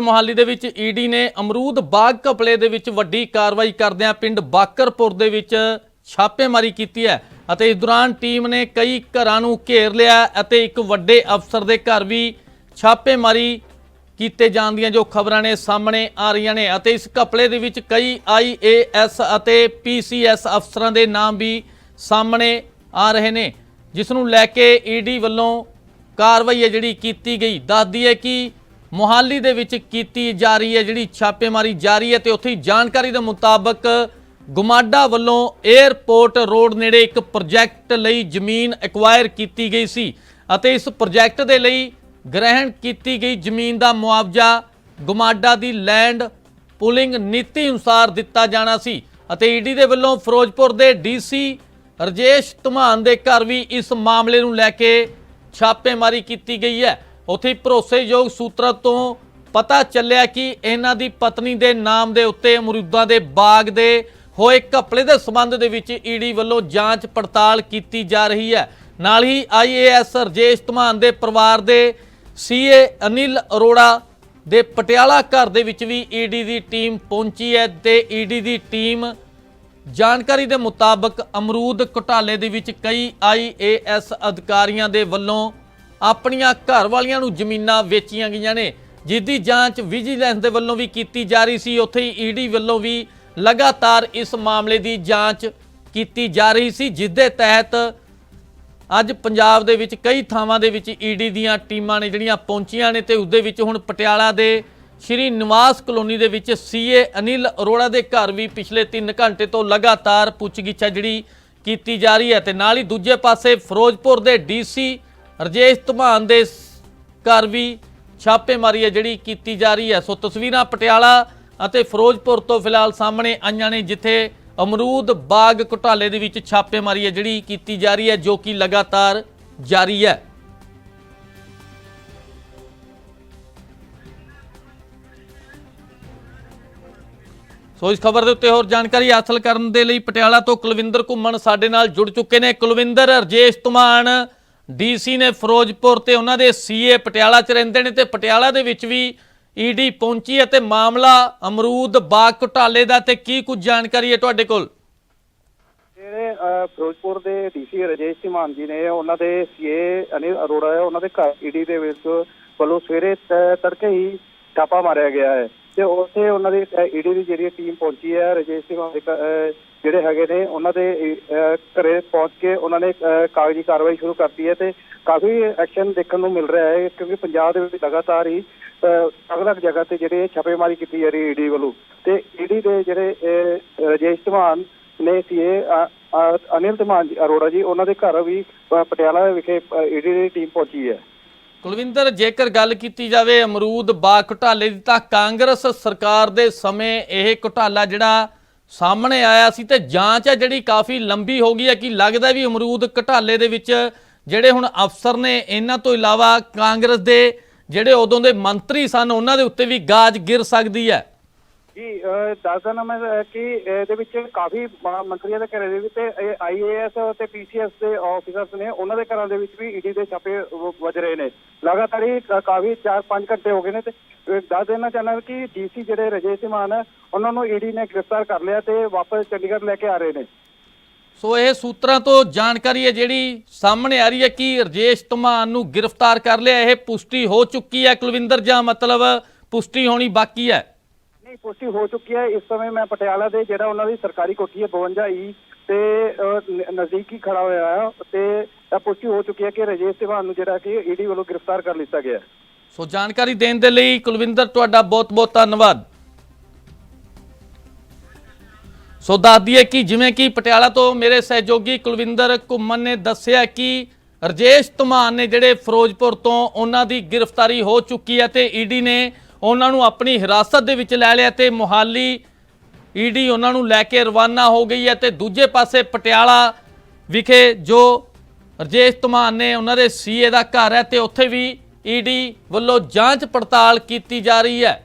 ਮੋਹਾਲੀ ਦੇ ਵਿੱਚ ਈਡੀ ਨੇ ਅਮਰੂਦ ਬਾਗ ਘਪਲੇ ਦੇ ਵਿੱਚ ਵੱਡੀ ਕਾਰਵਾਈ ਕਰਦਿਆਂ ਪਿੰਡ ਬਾਕਰਪੁਰ ਦੇ ਵਿੱਚ ਛਾਪੇਮਾਰੀ ਕੀਤੀ ਹੈ ਅਤੇ ਇਸ ਦੌਰਾਨ ਟੀਮ ਨੇ ਕਈ ਘਰਾਂ ਨੂੰ ਘੇਰ ਲਿਆ ਅਤੇ ਇੱਕ ਵੱਡੇ ਅਫਸਰ ਦੇ ਘਰ ਵੀ ਛਾਪੇਮਾਰੀ ਕੀਤੇ ਜਾਣ ਦੀਆਂ ਜੋ ਖਬਰਾਂ ਨੇ ਸਾਹਮਣੇ ਆ ਰਹੀਆਂ ਨੇ ਅਤੇ ਇਸ ਘਪਲੇ ਦੇ ਵਿੱਚ ਕਈ ਆਈਏਐਸ ਅਤੇ ਪੀਸੀਐਸ ਅਫਸਰਾਂ ਦੇ ਨਾਮ ਵੀ ਸਾਹਮਣੇ ਆ ਰਹੇ ਨੇ, ਜਿਸ ਨੂੰ ਲੈ ਕੇ ਈਡੀ ਵੱਲੋਂ ਕਾਰਵਾਈ ਹੈ ਜਿਹੜੀ ਕੀਤੀ ਗਈ। ਦੱਸਦੀ ਹੈ ਕਿ ਮੁਹਾਲੀ ਦੇ ਵਿੱਚ ਕੀਤੀ ਜਾ ਰਹੀ ਹੈ, ਜਿਹੜੀ ਛਾਪੇਮਾਰੀ ਜਾਰੀ ਹੈ ਤੇ ਉੱਥੇ ਜਾਣਕਾਰੀ ਦੇ ਮੁਤਾਬਕ ਗੁਮਾਡਾ ਵੱਲੋਂ 에ਅਰਪੋਰਟ ਰੋਡ ਨੇੜੇ ਇੱਕ ਪ੍ਰੋਜੈਕਟ ਲਈ ਜ਼ਮੀਨ ਐਕਵਾਇਰ ਕੀਤੀ ਗਈ ਸੀ ਅਤੇ ਇਸ ਪ੍ਰੋਜੈਕਟ ਦੇ ਲਈ ਗ੍ਰਹਿਣ ਕੀਤੀ ਗਈ ਜ਼ਮੀਨ ਦਾ ਮੁਆਵਜ਼ਾ ਗੁਮਾਡਾ ਦੀ ਲੈਂਡ ਪੁਲਿੰਗ ਨੀਤੀ ਅਨੁਸਾਰ ਦਿੱਤਾ ਜਾਣਾ ਸੀ ਅਤੇ ਈਡੀ ਦੇ ਵੱਲੋਂ ਫਿਰੋਜ਼ਪੁਰ ਦੇ ਡੀਸੀ ਰਜੇਸ਼ ਧਮਾਨ ਦੇ ਘਰ ਵੀ ਇਸ ਮਾਮਲੇ ਨੂੰ ਲੈ ਕੇ ਛਾਪੇਮਾਰੀ ਕੀਤੀ ਗਈ ਹੈ। ਉੱਥੇ ਭਰੋਸੇਯੋਗ ਸੂਤਰਾਂ ਤੋਂ ਪਤਾ ਚੱਲਿਆ ਕਿ ਇਹਨਾਂ ਦੀ ਪਤਨੀ ਦੇ ਨਾਮ ਦੇ ਉੱਤੇ ਅਮਰੂਦਾਂ ਦੇ ਬਾਗ ਦੇ ਹੋਏ ਘਪਲੇ ਦੇ ਸਬੰਧ ਦੇ ਵਿੱਚ ਈਡੀ ਵੱਲੋਂ ਜਾਂਚ ਪੜਤਾਲ ਕੀਤੀ ਜਾ ਰਹੀ ਹੈ। ਨਾਲ ਹੀ ਆਈਏਐਸ ਰਜੇਸ਼ ਧਮਾਨ ਦੇ ਪਰਿਵਾਰ ਦੇ ਸੀਏ ਅਨਿਲ ਅਰੋੜਾ ਦੇ ਪਟਿਆਲਾ ਘਰ ਦੇ ਵਿੱਚ ਵੀ ਈਡੀ ਦੀ ਟੀਮ ਪਹੁੰਚੀ ਹੈ ਤੇ ਈਡੀ ਦੀ ਟੀਮ ਜਾਣਕਾਰੀ ਦੇ ਮੁਤਾਬਕ ਅਮਰੂਦ ਘੁਟਾਲੇ ਦੇ ਵਿੱਚ ਕਈ ਆਈਏਐਸ ਅਧਿਕਾਰੀਆਂ ਦੇ ਵੱਲੋਂ ਆਪਣੀਆਂ ਘਰ ਵਾਲੀਆਂ ਨੂੰ ਜ਼ਮੀਨਾਂ ਵੇਚੀਆਂ ਗਈਆਂ ਨੇ ਜਿਸ ਦੀ ਜਾਂਚ ਵਿਜੀਲੈਂਸ ਦੇ ਵੱਲੋਂ ਵੀ ਕੀਤੀ ਜਾ ਰਹੀ ਸੀ। ਉੱਥੇ ਹੀ ਈਡੀ ਵੱਲੋਂ ਵੀ ਲਗਾਤਾਰ ਇਸ ਮਾਮਲੇ ਦੀ ਜਾਂਚ ਕੀਤੀ ਜਾ ਰਹੀ ਸੀ ਜਿਸ ਦੇ ਤਹਿਤ ਅੱਜ ਪੰਜਾਬ ਦੇ ਵਿੱਚ ਕਈ ਥਾਵਾਂ ਦੇ ਵਿੱਚ ਈਡੀ ਦੀਆਂ ਟੀਮਾਂ ਨੇ ਜਿਹੜੀਆਂ ਪਹੁੰਚੀਆਂ ਨੇ ਤੇ ਉਸ ਦੇ ਵਿੱਚ ਹੁਣ ਪਟਿਆਲਾ ਦੇ ਸ਼੍ਰੀ ਨਿਵਾਸ ਕਲੋਨੀ ਦੇ ਵਿੱਚ ਸੀਏ ਅਨਿਲ ਅਰੋੜਾ ਦੇ ਘਰ ਵੀ ਪਿਛਲੇ 3 ਘੰਟੇ ਤੋਂ ਲਗਾਤਾਰ ਪੁੱਛਗਿੱਛ ਹੈ ਜਿਹੜੀ ਕੀਤੀ ਜਾ ਰਹੀ ਹੈ। ਤੇ ਨਾਲ ਹੀ ਦੂਜੇ ਪਾਸੇ ਫਿਰੋਜ਼ਪੁਰ ਦੇ ਡੀਸੀ ਰਜੇਸ਼ ਧਮਾਨ ਦੇ ਘਰ ਵੀ ਛਾਪੇਮਾਰੀ ਹੈ ਜਿਹੜੀ ਕੀਤੀ ਜਾ ਰਹੀ ਹੈ। ਸੋ ਤਸਵੀਰਾਂ ਪਟਿਆਲਾ ਅਤੇ ਫਿਰੋਜ਼ਪੁਰ ਤੋਂ ਫਿਲਹਾਲ ਸਾਹਮਣੇ ਆਈਆਂ ਨੇ, ਜਿੱਥੇ ਅਮਰੂਦ ਬਾਗ ਘੁਟਾਲੇ ਦੇ ਵਿੱਚ ਛਾਪੇਮਾਰੀ ਹੈ ਜਿਹੜੀ ਕੀਤੀ ਜਾ ਰਹੀ ਹੈ, ਜੋ ਕਿ ਲਗਾਤਾਰ ਜਾਰੀ ਹੈ। ਸੋ ਇਸ ਖਬਰ ਦੇ ਉੱਤੇ ਹੋਰ ਜਾਣਕਾਰੀ ਹਾਸਲ ਕਰਨ ਦੇ ਲਈ ਪਟਿਆਲਾ ਤੋਂ ਕੁਲਵਿੰਦਰ ਘੁੰਮਣ ਸਾਡੇ ਨਾਲ ਜੁੜ ਚੁੱਕੇ ਨੇ। ਕੁਲਵਿੰਦਰ, ਰਜੇਸ਼ ਧਮਾਨ ਡੀਸੀ ਨੇ ਫਿਰੋਜ਼ਪੁਰ ਤੇ ਉਹਨਾਂ ਦੇ ਸੀਏ ਪਟਿਆਲਾ 'ਚ ਰਹਿੰਦੇ ਨੇ ਤੇ ਪਟਿਆਲਾ ਦੇ ਵਿੱਚ ਵੀ ਈਡੀ ਪਹੁੰਚੀ ਹੈ ਤੇ ਮਾਮਲਾ ਅਮਰੂਦ ਬਾਗ ਘੁਟਾਲੇ ਦਾ ਤੇ ਕੀ ਕੁਝ ਜਾਣਕਾਰੀ ਹੈ ਤੁਹਾਡੇ ਕੋਲ? ਜਿਹੜੇ ਫਿਰੋਜ਼ਪੁਰ ਦੇ ਡੀਸੀ ਰਜੇਸ਼ ਧੀਮਾਨ ਜੀ ਨੇ ਉਹਨਾਂ ਦੇ ਸੀਏ ਅਨਿਲ ਅਰੋੜਾ ਉਹਨਾਂ ਦੇ ਘਰ ਈਡੀ ਦੇ ਵਿੱਚ ਵੱਲੋਂ ਸਵੇਰੇ ਤੜਕੇ ਹੀ ਛਾਪਾ ਮਾਰਿਆ ਗਿਆ ਹੈ। ਤੇ ਉੱਥੇ ਉਹਨਾਂ ਦੀ ਈਡੀ ਦੀ ਜਿਹੜੀ ਟੀਮ ਪਹੁੰਚੀ ਹੈ ਰਜੇਸ਼ ਧੀਮਾਨ ਦੇ ਜਿਹੜੇ ਹੈਗੇ ਨੇ ਉਹਨਾਂ ਦੇ ਘਰੇ ਪਹੁੰਚ ਕੇ ਉਹਨਾਂ ਨੇ ਕਾਗਜ਼ੀ ਕਾਰਵਾਈ ਸ਼ੁਰੂ ਕਰਤੀ ਹੈ ਤੇ ਕਾਫੀ ਐਕਸ਼ਨ ਦੇਖਣ ਨੂੰ ਮਿਲ ਰਿਹਾ ਹੈ ਕਿਉਂਕਿ ਪੰਜਾਬ ਦੇ ਵਿੱਚ ਲਗਾਤਾਰ ਹੀ ਅਲੱਗ-ਅਲੱਗ ਜਗ੍ਹਾ ਤੇ ਜਿਹੜੇ ਛਾਪੇਮਾਰੀ ਕੀਤੀ ਜਾ ਰਹੀ ਹੈ ਈਡੀ ਵੱਲੋਂ। ਤੇ ਈਡੀ ਦੇ ਜਿਹੜੇ ਅਹ, ਰਜੇਸ਼ ਧੀਮਾਨ ਨੇ ਸੀਏ ਅਨਿਲ ਧਮਾਨ ਅਰੋੜਾ ਜੀ ਉਹਨਾਂ ਦੇ ਘਰ ਵੀ ਪਟਿਆਲਾ ਵਿਖੇ ਈਡੀ ਦੀ ਟੀਮ ਪਹੁੰਚੀ ਹੈ। ਕੁਲਵਿੰਦਰ, ਜੇਕਰ ਗੱਲ ਕੀਤੀ ਜਾਵੇ ਅਮਰੂਦ ਬਾਗ ਘੁਟਾਲੇ ਦੀ ਤਾਂ ਕਾਂਗਰਸ ਸਰਕਾਰ ਦੇ ਸਮੇਂ ਇਹ ਘੁਟਾਲਾ ਜਿਹੜਾ ਸਾਹਮਣੇ ਆਇਆ ਸੀ ਤੇ ਜਾਂਚ ਹੈ ਜਿਹੜੀ ਕਾਫੀ ਲੰਬੀ ਹੋ ਗਈ ਹੈ ਕਿ ਲੱਗਦਾ ਵੀ ਅਮਰੂਦ ਘੁਟਾਲੇ ਦੇ ਵਿੱਚ ਜਿਹੜੇ ਹੁਣ ਅਫਸਰ ਨੇ ਇਹਨਾਂ ਤੋਂ ਇਲਾਵਾ ਕਾਂਗਰਸ ਦੇ ਜਿਹੜੇ ਉਦੋਂ ਦੇ ਮੰਤਰੀ ਸਨ, ਉਹਨਾਂ ਦੇ ਉੱਤੇ ਵੀ ਗਾਜ ਗਿਰ ਸਕਦੀ ਹੈ। ਜੀ ਦੱਸ ਦੇਣਾ ਮੈਂ ਕਿ ਇਹਦੇ ਵਿੱਚ ਕਾਫੀ ਮੰਤਰੀਆਂ ਦੇ ਘਰੇ ਦੇ ਵਿੱਚ ਤੇ ਆਈਏਐਸ ਤੇ ਪੀਸੀਐਸ ਦੇ ਆਫੀਸਰਸ ਨੇ ਉਹਨਾਂ ਦੇ ਘਰਾਂ ਦੇ ਵਿੱਚ ਵੀ ਈਡੀ ਦੇ ਛਾਪੇ ਵੱਜ ਰਹੇ ਨੇ। ਲਗਾਤਾਰ ਹੀ ਕਾਫੀ 4-5 ਘੰਟੇ ਹੋ ਗਏ ਨੇ ਤੇ ਦੱਸ ਦੇਣਾ ਚਾਹੁੰਦਾ ਕਿ ਡੀਸੀ ਜਿਹੜੇ ਰਜੇਸ਼ ਮਾਨ ਉਹਨਾਂ ਨੂੰ ਈਡੀ ਨੇ ਗ੍ਰਿਫਤਾਰ ਕਰ ਲਿਆ ਤੇ ਵਾਪਸ ਚੰਡੀਗੜ੍ਹ ਲੈ ਕੇ ਆ ਰਹੇ ਨੇ। ਸੋ ਇਹ ਸੂਤਰਾਂ ਤੋਂ ਜਾਣਕਾਰੀ ਹੈ ਜਿਹੜੀ ਸਾਹਮਣੇ ਆ ਰਹੀ ਹੈ ਕਿ ਰਜੇਸ਼ ਧਮਾਨ ਨੂੰ ਗ੍ਰਿਫਤਾਰ ਕਰ ਲਿਆ। ਇਹ ਪੁਸ਼ਟੀ ਹੋ ਚੁੱਕੀ ਹੈ ਕੁਲਵਿੰਦਰ, ਜਾਂ ਮਤਲਬ ਪੁਸ਼ਟੀ ਹੋਣੀ ਬਾਕੀ ਹੈ। ਨਹੀਂ ਪੁਸ਼ਟੀ ਹੋ ਚੁੱਕੀ ਹੈ। ਇਸ ਸਮੇਂ ਮੈਂ ਪਟਿਆਲਾ ਦੇ, ਜਿਹੜਾ ਉਹਨਾਂ ਦੀ ਸਰਕਾਰੀ ਕੋਠੀ ਹੈ 52 ਈ ਤੇ ਨਜ਼ਦੀਕ ਹੀ ਖੜਾ ਹੋਇਆ ਹੈ ਤੇ ਪੁਸ਼ਟੀ ਹੋ ਚੁੱਕੀ ਹੈ ਕਿ ਰਜੇਸ਼ ਸਿਵਾਨ ਨੂੰ ਜਿਹੜਾ ਕਿ ਈਡੀ ਵੱਲੋਂ ਗ੍ਰਿਫਤਾਰ ਕਰ ਲਿੱਤਾ ਗਿਆ ਸੋ ਜਾਣਕਾਰੀ ਦੇਣ ਦੇ ਲਈ ਕੁਲਵਿੰਦਰ, ਤੁਹਾਡਾ ਬਹੁਤ-ਬਹੁਤ ਧੰਨਵਾਦ। ਸੋ ਦੱਸ ਦਈਏ ਕਿ ਜਿਵੇਂ ਕਿ ਪਟਿਆਲਾ ਤੋਂ ਮੇਰੇ ਸਹਿਯੋਗੀ ਕੁਲਵਿੰਦਰ ਘੁੰਮਣ ਨੇ ਦੱਸਿਆ ਕਿ ਰਜੇਸ਼ ਧਮਾਨ ਨੇ ਜਿਹੜੇ ਫਿਰੋਜ਼ਪੁਰ ਤੋਂ ਉਹਨਾਂ ਦੀ ਗ੍ਰਿਫਤਾਰੀ ਹੋ ਚੁੱਕੀ ਹੈ ਤੇ ਈਡੀ ਨੇ ਉਹਨਾਂ ਨੂੰ ਆਪਣੀ ਹਿਰਾਸਤ ਦੇ ਵਿੱਚ ਲੈ ਲਿਆ ਤੇ ਮੁਹਾਲੀ ਈਡੀ ਉਹਨਾਂ ਨੂੰ ਲੈ ਕੇ ਰਵਾਨਾ ਹੋ ਗਈ ਹੈ ਤੇ ਦੂਜੇ ਪਾਸੇ ਪਟਿਆਲਾ ਵਿਖੇ ਜੋ ਰਜੇਸ਼ ਧਮਾਨ ਨੇ ਉਹਨਾਂ ਦੇ ਸੀਏ ਦਾ ਘਰ ਹੈ ਤੇ ਉੱਥੇ ਵੀ ਈਡੀ ਵੱਲੋਂ ਜਾਂਚ ਪੜਤਾਲ ਕੀਤੀ ਜਾ ਰਹੀ ਹੈ।